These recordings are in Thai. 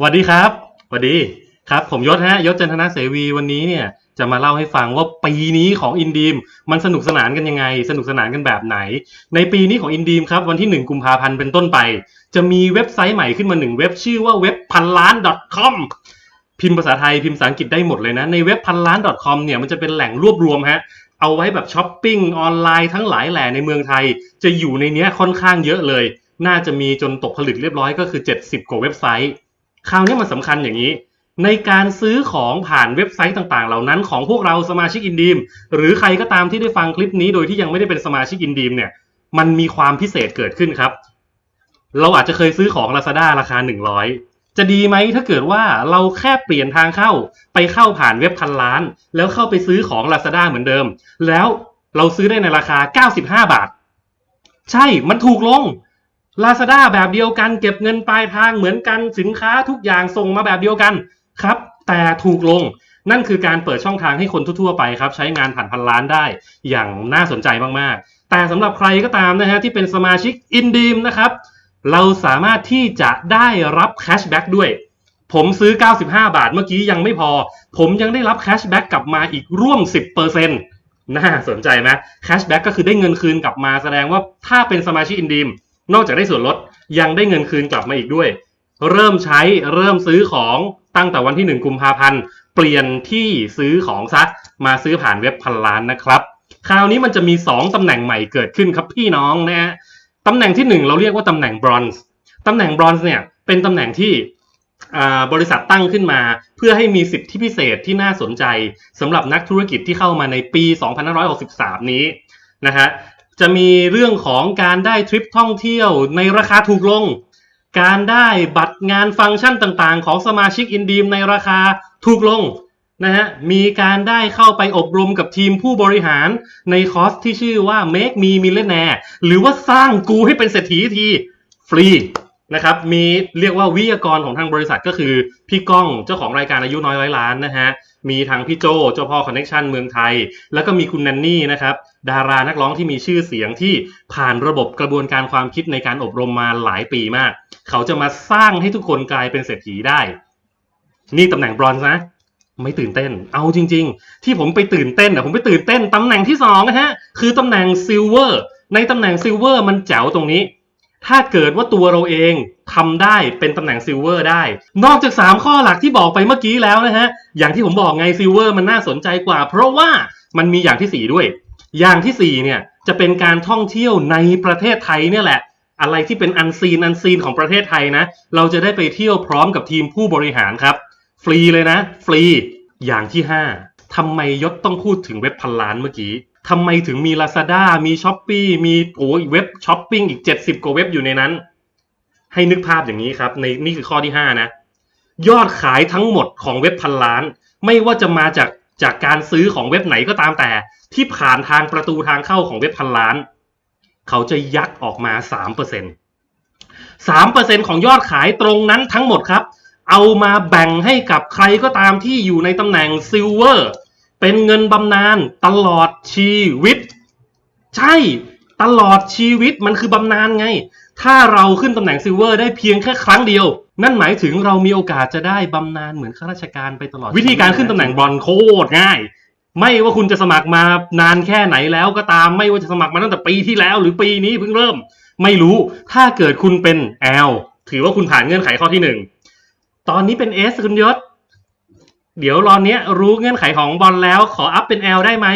สวัสดีครับสวัสดีครับ ผมยศฮะยศจันทนาเสวีวันนี้เนี่ยจะมาเล่าให้ฟังว่าปีนี้ของอินดีมมันสนุกสนานกันยังไง สนุกสนานกันแบบไหน ในปีนี้ของอินดีมครับวันที่ 1 กุมภาพันธ์เป็นต้นไป จะมีเว็บไซต์ใหม่ขึ้นมาหนึ่งเว็บชื่อว่าเว็บพันล้าน .com พิมพ์ภาษาไทยพิมพ์ภาษาอังกฤษได้หมดเลยนะ ในเว็บพันล้าน .com เนี่ยมันจะเป็นแหล่งรวบรวมฮะเอาไว้แบบช้อปปิ้งออนไลน์ทั้งหลายแหล่ในเมืองไทย จะอยู่ในเนี้ยค่อนข้างเยอะเลย น่าจะมีจนตกผลึกเรียบร้อยก็คือ 70 กว่าเว็บไซต์ คราวนี้มันสำคัญอย่างนี้ ในการซื้อของผ่านเว็บไซต์ต่าง ๆ เหล่านั้นของพวกเราสมาชิกอินดีมหรือใครก็ตามที่ได้ฟังคลิปนี้โดยที่ยังไม่ได้เป็นสมาชิกอินดีมเนี่ยมันมีความพิเศษเกิดขึ้นครับ เราอาจจะเคยซื้อของ Lazada ราคา 100 จะดีไหมถ้าเกิดว่าเราแค่เปลี่ยนทางเข้าไปเข้าผ่านเว็บพันล้าน แล้วเข้าไปซื้อของ Lazada เหมือนเดิม แล้วเราซื้อได้ในราคา 95 บาท ใช่มันถูกลง Lazada แบบเดียวกันเก็บเงินปลายทางเหมือนกันสินค้าทุกอย่างส่งมาแบบเดียวกันครับ แต่ถูกลงนั่นคือการเปิดช่องทางให้คนทั่วๆไปครับ ใช้งานผ่านพันล้านได้อย่างน่าสนใจมากๆ แต่สำหรับใครก็ตามนะฮะที่เป็นสมาชิกอินดีมนะครับเราสามารถที่จะได้รับแคชแบ็กด้วย ผมซื้อ 95 บาทเมื่อกี้ยังไม่พอ ผมยังได้รับแคชแบ็กกลับมาอีกร่วม 10%น่าสนใจไหมแคชแบ็กก็คือได้เงินคืนกลับมาแสดงว่าถ้าเป็นสมาชิกอินดีม นอกจากได้ส่วนลดยังได้เงินคืนกลับมาอีกด้วย เริ่มใช้เริ่มซื้อของตั้งแต่วันที่ 1 กุมภาพันธ์ เปลี่ยนที่ซื้อของซะมาซื้อผ่านเว็บพันล้านนะครับ คราวนี้มันจะมี 2 ตำแหน่งใหม่เกิดขึ้นครับพี่น้องนะฮะตำแหน่งที่ 1 เราเรียกว่าตำแหน่งบรอนซ์ตำแหน่งบรอนซ์เนี่ยเป็นตำแหน่งที่บริษัทตั้งขึ้นมาเพื่อให้มีสิทธิพิเศษที่น่าสนใจสำหรับนักธุรกิจที่เข้ามาในปี 2563 นี้นะฮะ จะมีเรื่องของการได้ทริปท่องเที่ยวในราคาถูกลง การได้บัตรงานฟังก์ชันต่างๆ ของสมาชิกอินดีมในราคาถูกลงนะฮะ มีการได้เข้าไปอบรมกับทีมผู้บริหารในคอร์สที่ชื่อว่า Make Me Millionaire หรือว่าสร้างกูให้เป็นเศรษฐีทีฟรีนะครับ มีเรียกว่าวิทยากรของทางบริษัทก็คือพี่ก้องเจ้าของรายการอายุน้อยร้อยล้านนะฮะ มีทางพี่โจเจ้าพ่อคอนเน็ชันเมืองไทย แล้วก็มีคุณแนนนี่นะครับ ดารานักร้องที่มีชื่อเสียงที่ผ่านระบบกระบวนการความคิดในการอบรมมาหลายปีมาก เขาจะมาสร้างให้ทุกคนกลายเป็นเศรษฐีได้ นี่ตำแหน่งบรอนซ์นะ ไม่ตื่นเต้น เอาจริง ๆ ที่ผมไปตื่นเต้นอะผมไปตื่นเต้นตำแหน่งที่สองนะฮะ คือตำแหน่งซิลเวอร์ในตำแหน่งซิลเวอร์มันแจ๋วตรงนี้ ถ้าเกิดว่าตัวเราเองทำได้เป็นตำแหน่งซิลเวอร์ได้ นอกจาก 3 ข้อหลักที่บอกไปเมื่อกี้แล้วนะฮะ อย่างที่ผมบอกไงซิลเวอร์มันน่าสนใจกว่า เพราะว่ามันมีอย่างที่ 4 ด้วย อย่างที่ 4 เนี่ยจะเป็นการท่องเที่ยวในประเทศไทยเนี่ยแหละ อะไรที่เป็นอันซีนอันซีนของประเทศไทยนะ เราจะได้ไปเที่ยวพร้อมกับทีมผู้บริหารครับ ฟรีเลยนะ ฟรี อย่างที่ 5ทำไมยศต้องพูดถึงเว็บพันล้านเมื่อกี้ ทำไมถึงมี Lazada มี s h อ p e e มีโอ้เว็บช้อปปิ้งอีก 70 กว่าเว็บอยู่ในนั้น ให้นึกภาพอย่างนี้ครับ ในนี่คือข้อที่ 5 นะ ยอดขายทั้งหมดของเว็บพันล้าน ไม่ว่าจะมาจากจากการซื้อของเว็บไหนก็ตามแต่ ที่ผ่านทางประตูทางเข้าของเว็บพันล้าน เขาจะยักออกมา3% 3%ของยอดขายตรงนั้นทั้งหมดครับ เอามาแบ่งให้กับใครก็ตามที่อยู่ในตำแหน่งซิล เป็นเงินบำนาญตลอดชีวิต ใช่ตลอดชีวิตมันคือบำนาญไง ถ้าเราขึ้นตำแหน่งซิลเวอร์ได้เพียงแค่ครั้งเดียว นั่นหมายถึงเรามีโอกาสจะได้บำนาญเหมือนข้าราชการไปตลอด วิธีการขึ้นตำแหน่งบอลโคตรง่าย ไม่ว่าคุณจะสมัครมานานแค่ไหนแล้วก็ตามไม่ว่าจะสมัครมาตั้งแต่ปีที่แล้ว หรือปีนี้เพิ่งเริ่ม ไม่รู้ถ้าเกิดคุณเป็น L ถือว่าคุณผ่านเงื่อนไขข้อที่หนึ่งตอนนี้เป็น S คุณยศ เดี๋ยวรอนเนี้ยรู้เงื่อนไขของบอลแล้วขออัพเป็น L ได้ไหม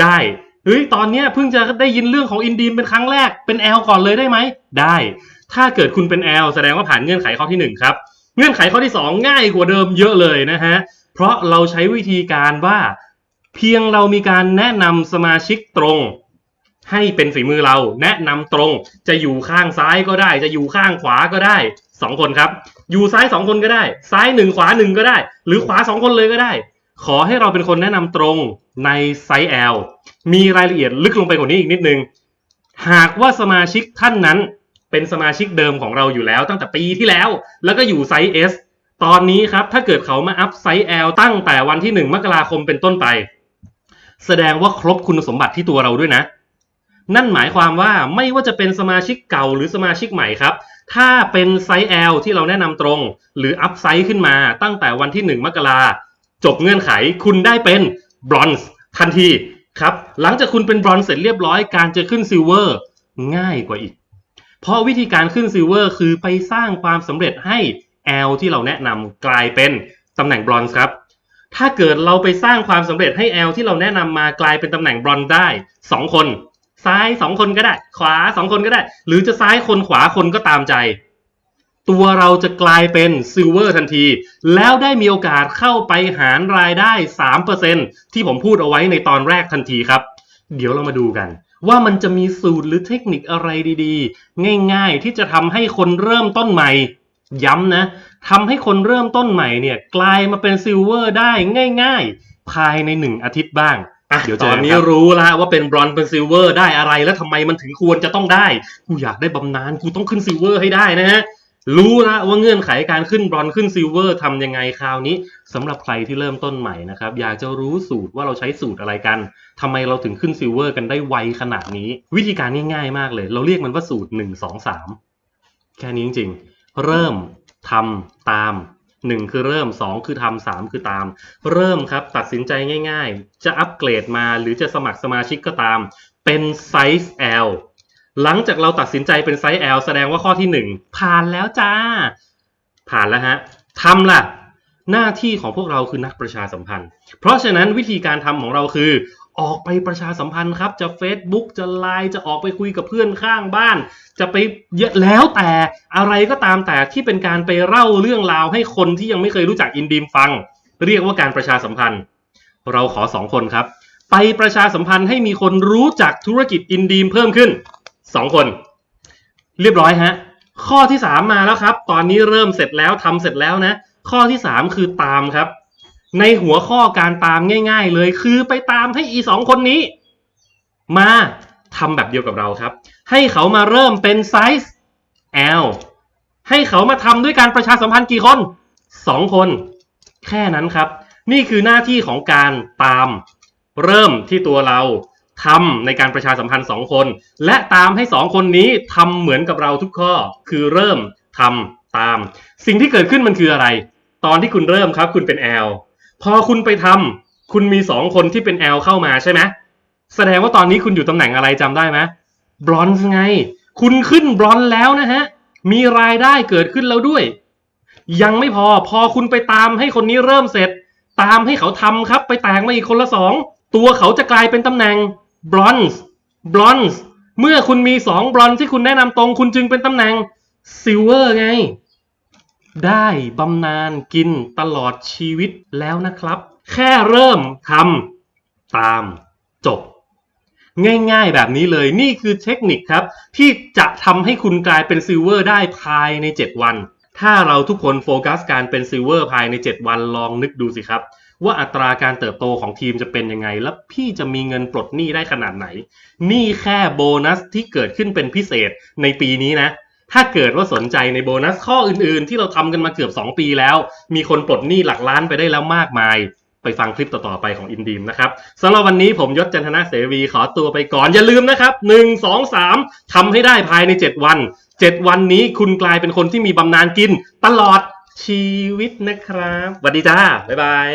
ได้เฮ้ยตอนเนี้ยเพิ่งจะได้ยินเรื่องของอินดีมเป็นครั้งแรกเป็น L ก่อนเลยได้ไหม ได้ ถ้าเกิดคุณเป็น L แสดงว่าผ่านเงื่อนไขข้อที่หนึ่งครับ เงื่อนไขข้อที่สองง่ายกว่าเดิมเยอะเลยนะฮะ เพราะเราใช้วิธีการว่าเพียงเรามีการแนะนำสมาชิกตรง ให้เป็นฝีมือเราแนะนำตรง จะอยู่ข้างซ้ายก็ได้ จะอยู่ข้างขวาก็ได้สองคนครับ อยู่ซ้ายสองคนก็ได้ ซ้ายหนึ่งขวาหนึ่งก็ได้ หรือขวาสองคนเลยก็ได้ ขอให้เราเป็นคนแนะนำตรงในไซส์ L มีรายละเอียดลึกลงไปกว่านี้อีกนิดนึง หากว่าสมาชิกท่านนั้นเป็นสมาชิกเดิมของเราอยู่แล้วตั้งแต่ปีที่แล้ว แล้วก็อยู่ไซส์ S ตอนนี้ครับ ถ้าเกิดเขามาอัพไซส์ L ตั้งแต่วันที่ 1 มกราคมเป็นต้นไป แสดงว่าครบคุณสมบัติที่ตัวเราด้วยนะ นั่นหมายความว่าไม่ว่าจะเป็นสมาชิกเก่าหรือสมาชิกใหม่ครับ ถ้าเป็นไซส์ L ที่เราแนะนำตรง หรืออัพไซส์ขึ้นมาตั้งแต่วันที่ 1 มกราจบเงื่อนไขคุณได้เป็นบรอนซ์ทันทีครับ หลังจากคุณเป็นบรอนซ์เสร็จเรียบร้อยการจะขึ้นซิลเวอร์ง่ายกว่าอีก เพราะวิธีการขึ้นซิลเวอร์คือไปสร้างความสำเร็จให้ L ที่เราแนะนำกลายเป็นตำแหน่งบรอนซ์ครับ ถ้าเกิดเราไปสร้างความสำเร็จให้ L ที่เราแนะนำมากลายเป็นตำแหน่งบรอนซ์ได้ 2 คน ซ้าย2คนก็ได้ ขวา2คนก็ได้ หรือจะซ้ายคนขวาคนก็ตามใจ ตัวเราจะกลายเป็นซิลเวอร์ทันที แล้วได้มีโอกาสเข้าไปหารรายได้ 3%ที่ผมพูดเอาไว้ในตอนแรกทันทีครับ เดี๋ยวเรามาดูกันว่ามันจะมีสูตรหรือเทคนิคอะไรดีๆ ง่ายๆ ที่จะทำให้คนเริ่มต้นใหม่ ย้ำนะทำให้คนเริ่มต้นใหม่เนี่ยกลายมาเป็นซิลเวอร์ได้ง่าย ๆ ภายในหนึ่งอาทิตย์บ้าง อะเดี๋ยวตอนนี้รู้แล้วว่าเป็นบรอนซ์เป็นซิลเวอร์ได้อะไรแล้วทำไมมันถึงควรจะต้องได้กูอยากได้บำนาญกูต้องขึ้นซิลเวอร์ให้ได้นะฮะรู้ละว่าเงื่อนไขการขึ้นบรอนซ์ขึ้นซิลเวอร์ทำยังไงคราวนี้สำหรับใครที่เริ่มต้นใหม่นะครับ อยากจะรู้สูตรว่าเราใช้สูตรอะไรกันทำไมเราถึงขึ้นซิลเวอร์กันได้ไวขนาดนี้ วิธีการง่ายๆมากเลย เราเรียกมันว่าสูตร 1 2 3 แค่นี้จริงๆ เริ่มทำตาม 1คือเริ่ม2คือทำ3คือตาม เริ่มครับตัดสินใจง่ายๆ จะอัปเกรดมาหรือจะสมัครสมาชิกก็ตาม เป็นไซส์ L หลังจากเราตัดสินใจเป็นไซส์ L แสดงว่าข้อที่1ผ่านแล้วจ้า ผ่านแล้วฮะทำล่ะหน้าที่ของพวกเราคือนักประชาสัมพันธ์ เพราะฉะนั้นวิธีการทำของเราคือ ออกไปประชาสัมพันธ์ครับ จะ Facebook จะไลน์จะออกไปคุยกับเพื่อนข้างบ้าน จะไปเยอะแล้วแต่อะไรก็ตามแต่ที่เป็นการไปเล่าเรื่องราวให้คนที่ยังไม่เคยรู้จักอินดีมฟัง เรียกว่าการประชาสัมพันธ์ เราขอสองคนครับ ไปประชาสัมพันธ์ให้มีคนรู้จักธุรกิจอินดีมเพิ่มขึ้นสองคน เรียบร้อยฮะข้อที่สามมาแล้วครับ ตอนนี้เริ่มเสร็จแล้วทำเสร็จแล้วนะ ข้อที่สามคือตามครับ ในหัวข้อการตามง่าย ๆ เลยคือไปตามให้อีสองคนนี้ มาทำแบบเดียวกับเราครับ ให้เขามาเริ่มเป็นไซส์ L ให้เขามาทำด้วยการประชาสัมพันธ์กี่คนสองคน แค่นั้นครับ นี่คือหน้าที่ของการตาม เริ่มที่ตัวเราทำในการประชาสัมพันธ์สองคน และตามให้สองคนนี้ทำเหมือนกับเราทุกข้อ คือเริ่มทำตาม สิ่งที่เกิดขึ้นมันคืออะไร ตอนที่คุณเริ่มครับ คุณเป็น L พอคุณไปทำคุณมีสองคนที่เป็น L เข้ามาใช่ไหมแสดงว่าตอนนี้คุณอยู่ตำแหน่งอะไรจำได้ไหมบรอนซ์ไง คุณขึ้นบรอนซ์แล้วนะฮะ มีรายได้เกิดขึ้นแล้วด้วย ยังไม่พอพอคุณไปตามให้คนนี้เริ่มเสร็จ ตามให้เขาทำครับ ไปแตกมาอีกคนละสองตัวเขาจะกลายเป็นตำแหน่งบรอนซ์บรอนซ์เมื่อคุณมีสองบรอนซ์ที่คุณแนะนำตรง คุณจึงเป็นตำแหน่งซิลเวอร์ไง ได้บำนาญกินตลอดชีวิตแล้วนะครับ แค่เริ่มทำตามจบ ง่ายๆแบบนี้เลยนี่คือเทคนิคครับ ที่จะทำให้คุณกลายเป็นซิลเวอร์ได้ภายใน 7 วัน ถ้าเราทุกคนโฟกัสการเป็นซิลเวอร์ภายใน 7 วันลองนึกดูสิครับ ว่าอัตราการเติบโตของทีมจะเป็นยังไง และพี่จะมีเงินปลดหนี้ได้ขนาดไหน นี่แค่โบนัสที่เกิดขึ้นเป็นพิเศษในปีนี้นะ ถ้าเกิดว่าสนใจในโบนัสข้ออื่นๆ ที่เราทำกันมาเกือบ 2 ปีแล้ว มีคนปลดหนี้หลักล้านไปได้แล้วมากมาย ไปฟังคลิปต่อๆไปของอินดีมนะครับสำหรับวันนี้ผมยศจันทนาเสวีขอตัวไปก่อนอย่าลืมนะครับ 1 2 3ทำให้ได้ภายใน 7 วัน 7 วันนี้คุณกลายเป็นคนที่มีบำนาญกิน ตลอดชีวิตนะครับสวัสดีจ้าบ๊ายบาย